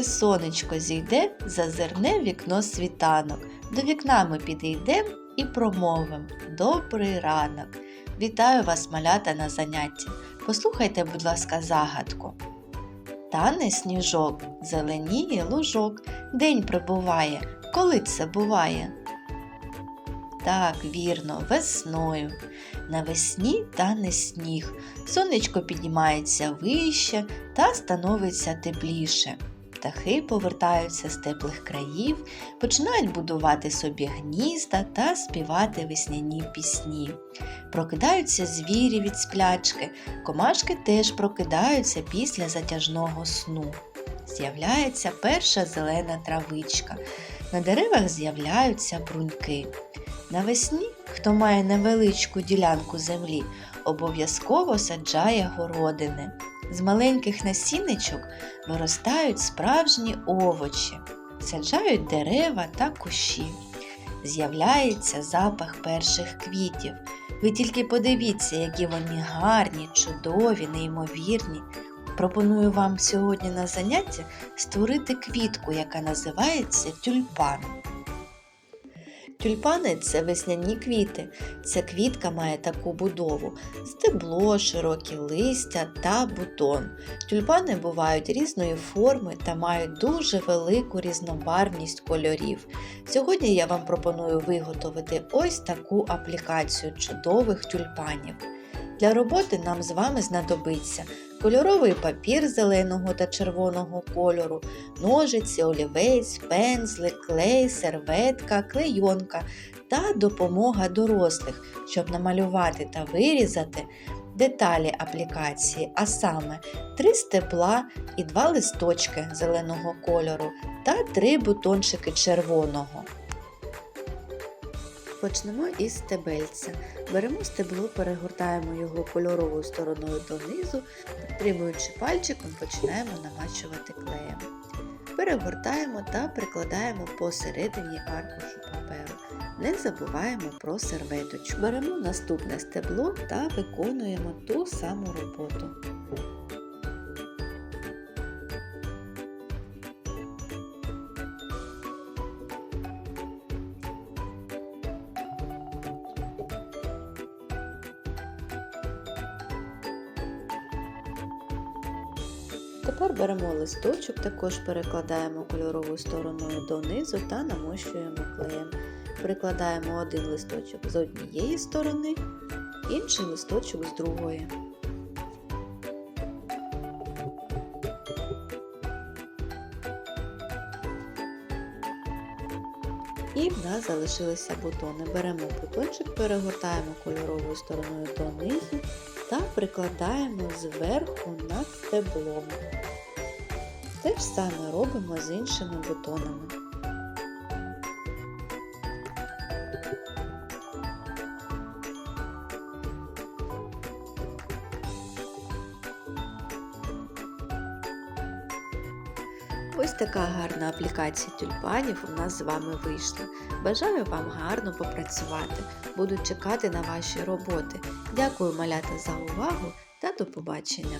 Весною сонечко зійде, зазирне вікно світанок. До вікна ми підійдем і промовим Добрий ранок. Вітаю вас, малята, на занятті. Послухайте, будь ласка, загадку. Тане сніжок, зеленіє лужок, день прибуває. Коли це буває? Так, вірно, весною. Навесні тане сніг, сонечко піднімається вище та становиться тепліше. Птахи повертаються з теплих країв, починають будувати собі гнізда та співати весняні пісні. Прокидаються звірі від сплячки, комашки теж прокидаються після затяжного сну. З'являється перша зелена травичка. На деревах з'являються бруньки. Навесні, хто має невеличку ділянку землі, обов'язково саджає городини. З маленьких насінничок виростають справжні овочі, саджають дерева та кущі. З'являється запах перших квітів. Ви тільки подивіться, які вони гарні, чудові, неймовірні. Пропоную вам сьогодні на занятті створити квітку, яка називається тюльпан. Тюльпани це весняні квіти. Ця квітка має таку будову: стебло, широкі листя та бутон. Тюльпани бувають різної форми та мають дуже велику різнобарвність кольорів. Сьогодні я вам пропоную виготовити ось таку аплікацію чудових тюльпанів. Для роботи нам з вами знадобиться кольоровий папір зеленого та червоного кольору, ножиці, олівець, пензлик, клей, серветка, клейонка та допомога дорослих, щоб намалювати та вирізати деталі аплікації, а саме три стебла і два листочки зеленого кольору та три бутончики червоного. Почнемо із стебельця. Беремо стебло, перегортаємо його кольоровою стороною донизу, підтримуючи пальчиком, починаємо намачувати клеєм. Перегортаємо та прикладаємо посередині аркушу паперу. Не забуваємо про серветочку. Беремо наступне стебло та виконуємо ту саму роботу. Тепер беремо листочок, також перекладаємо кольоровою стороною донизу та намощуємо клеєм. Прикладаємо один листочок з однієї сторони, інший листочок з другої. І в нас залишилися бутони. Беремо бутончик, перегортаємо кольоровою стороною донизу та прикладаємо зверху над стеблом. Те ж саме робимо з іншими бутонами. Ось така гарна аплікація тюльпанів у нас з вами вийшла. Бажаю вам гарно попрацювати. Буду чекати на ваші роботи. Дякую, малята, за увагу та до побачення!